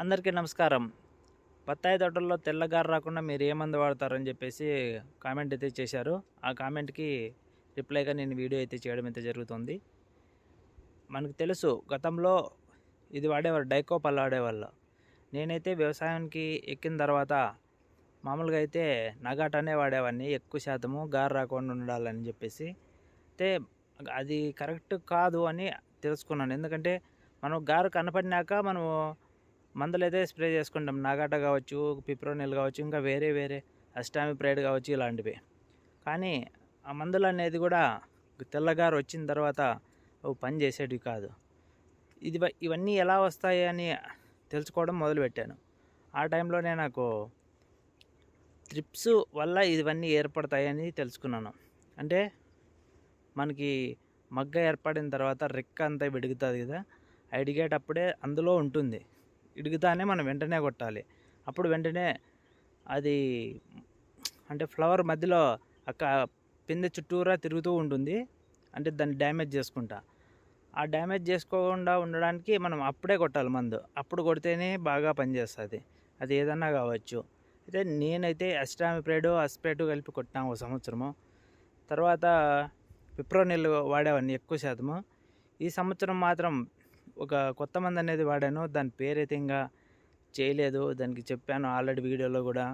అందరికీ నమస్కారం. బత్తాయి తోటల్లో తెల్లగారు రాకుండా మీరు ఏ మందు వాడతారని చెప్పేసి కామెంట్ అయితే చేశారు. ఆ కామెంట్కి రిప్లైగా నేను వీడియో అయితే చేయడం అయితే జరుగుతుంది. మనకు తెలుసు గతంలో ఇది వాడేవారు డైకోపల్ వాడేవాళ్ళు. నేనైతే వ్యవసాయానికి ఎక్కిన తర్వాత మామూలుగా అయితే నగాటనే వాడేవాడిని. ఎక్కువ శాతము గారు రాకుండా ఉండాలని చెప్పేసి. అయితే అది కరెక్ట్ కాదు అని తెలుసుకున్నాను. ఎందుకంటే మనం గారు కనపడినాక మనము మందులు అయితే స్ప్రే చేసుకుంటాం. నాగాట కావచ్చు పిప్రోనిల్ కావచ్చు ఇంకా వేరే వేరే అష్టామి ప్రైడ్ కావచ్చు ఇలాంటివి. కానీ ఆ మందులు అనేది కూడా తెల్లగారు వచ్చిన తర్వాత పని చేసేటివి కాదు. ఇది ఇవన్నీ ఎలా వస్తాయి అని తెలుసుకోవడం మొదలుపెట్టాను. ఆ టైంలోనే నాకు ట్రిప్స్ వల్ల ఇవన్నీ ఏర్పడతాయని తెలుసుకున్నాను. అంటే మనకి మగ్గ ఏర్పడిన తర్వాత రెక్క అంతా విడుగుతుంది కదా అడిగేటప్పుడే అందులో ఉంటుంది. ఇడుగుతానే మనం వెంటనే కొట్టాలి. అప్పుడు వెంటనే అది అంటే ఫ్లవర్ మధ్యలో అక్క పిందె చుట్టూరా తిరుగుతూ ఉంటుంది. అంటే దాన్ని డ్యామేజ్ చేసుకుంటా. ఆ డ్యామేజ్ చేసుకోకుండా ఉండడానికి మనం అప్పుడే కొట్టాలి మందు. అప్పుడు కొడితేనే బాగా పనిచేస్తుంది. అది ఏదన్నా కావచ్చు. అయితే నేనైతే అస్టామిప్రేడు అస్పేటు కలిపి కొట్టినా ఒక సంవత్సరము. తర్వాత పిప్రోనిల్ వాడేవాడిని ఎక్కువ శాతము. ఈ సంవత్సరం మాత్రం ఒక కొత్త మంది అనేది వాడాను. దాని పేరైతే ఇంకా చేయలేదు. దానికి చెప్పాను ఆల్రెడీ వీడియోలో కూడా.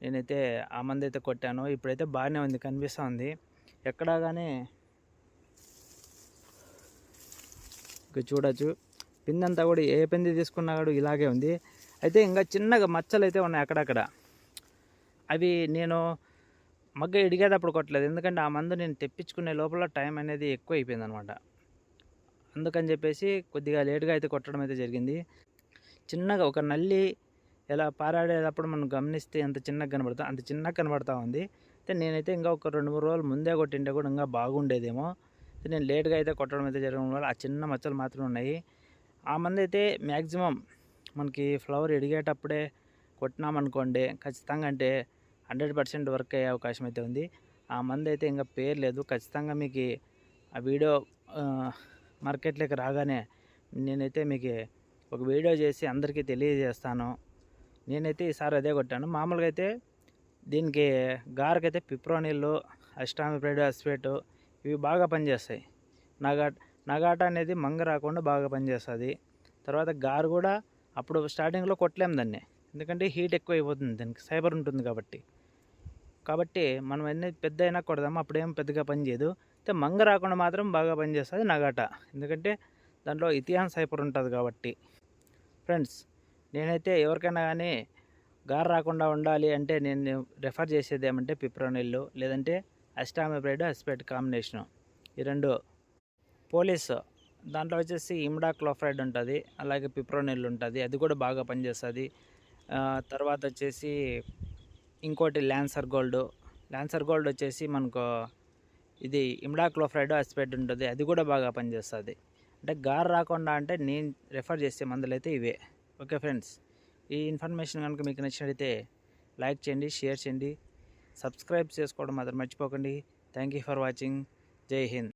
నేనైతే ఆ మంది అయితే కొట్టాను. ఇప్పుడైతే బాగానే ఉంది కనిపిస్తూ ఉంది ఎక్కడా కానీ చూడొచ్చు. పిందంతా కూడా ఏ పింది తీసుకున్నా కూడా ఇలాగే ఉంది. అయితే ఇంకా చిన్నగా మచ్చలు అయితే ఉన్నాయి అక్కడక్కడ. అవి నేను మగ్గ ఇడిగేటప్పుడు కొట్టలేదు. ఎందుకంటే ఆ మందు నేను తెప్పించుకునే లోపల టైం అనేది ఎక్కువ అయిపోయింది అనమాట అందుకని చెప్పేసి కొద్దిగా లేటుగా అయితే కొట్టడం అయితే జరిగింది. చిన్నగా ఒక నల్లి ఎలా పారాడేటప్పుడు మనం గమనిస్తే ఎంత చిన్నగా కనబడతా అంత చిన్నగా కనబడతా ఉంది. అయితే నేనైతే ఇంకా ఒక రెండు మూడు రోజులు ముందే కొట్టింటే కూడా ఇంకా బాగుండేదేమో. అయితే నేను లేట్గా అయితే కొట్టడం అయితే జరగడం వల్ల ఆ చిన్న మచ్చలు మాత్రమే ఉన్నాయి. ఆ మంది అయితే మ్యాక్సిమం మనకి ఫ్లవర్ ఎడిగేటప్పుడే కొట్టినామనుకోండి ఖచ్చితంగా అంటే హండ్రెడ్ పర్సెంట్ వర్క్ అయ్యే అవకాశం అయితే ఉంది. ఆ మంది అయితే ఇంకా పేరు లేదు ఖచ్చితంగా మీకు ఆ వీడియో మార్కెట్లోకి రాగానే నేనైతే మీకు ఒక వీడియో చేసి అందరికీ తెలియజేస్తాను. నేనైతే ఈసారి అదే కొట్టాను. మామూలుగా అయితే దీనికి గారకైతే పిప్రోనిల్లు అస్టామిప్రైడ్ అస్పేటు ఇవి బాగా పనిచేస్తాయి. నగా నగాట అనేది మంగ రాకుండా బాగా పనిచేస్తుంది. తర్వాత గారు కూడా అప్పుడు స్టార్టింగ్లో కొట్టలేము దాన్ని. ఎందుకంటే హీట్ ఎక్కువ అయిపోతుంది దానికి. సైబర్ ఉంటుంది కాబట్టి. కాబట్టి మనం అన్నీ పెద్ద అయినా కొడదాము? అప్పుడేం పెద్దగా పనిచేయదు అయితే మంగ రాకుండా మాత్రం బాగా పనిచేస్తుంది నగాట. ఎందుకంటే దాంట్లో ఇతిహాన్ సైపర్ ఉంటుంది కాబట్టి. ఫ్రెండ్స్ నేనైతే ఎవరికైనా కానీ గారు రాకుండా ఉండాలి అంటే నేను రెఫర్ చేసేది ఏమంటే పిప్రోనిల్లు లేదంటే అస్టామిబ్రైడ్ అస్పెట్ కాంబినేషను. ఈ రెండు పోలీస్. దాంట్లో వచ్చేసి ఇమ్డా క్లోఫ్రైడ్ ఉంటుంది అలాగే పిప్రోనిల్ ఉంటుంది అది కూడా బాగా పనిచేస్తుంది తర్వాత వచ్చేసి ఇంకోటి ల్యాన్సర్ గోల్డ్ ల్యాన్సర్ గోల్డ్ వచ్చేసి మనకు ఇది ఇమ్డాక్లోఫ్రైడ్ అస్పెట్ ఉంటుంది. అది కూడా బాగా పనిచేస్తుంది. అంటే గారు రాకుండా అంటే నేను రెఫర్ చేసే మందులు అయితే ఇవే. ఓకే ఫ్రెండ్స్ ఈ ఇన్ఫర్మేషన్ కనుక మీకు నచ్చినట్లయితే లైక్ చేయండి షేర్ చేయండి. సబ్స్క్రైబ్ చేసుకోవడం మాత్రం మర్చిపోకండి. థ్యాంక్ యూ ఫర్ వాచింగ్ జై హింద్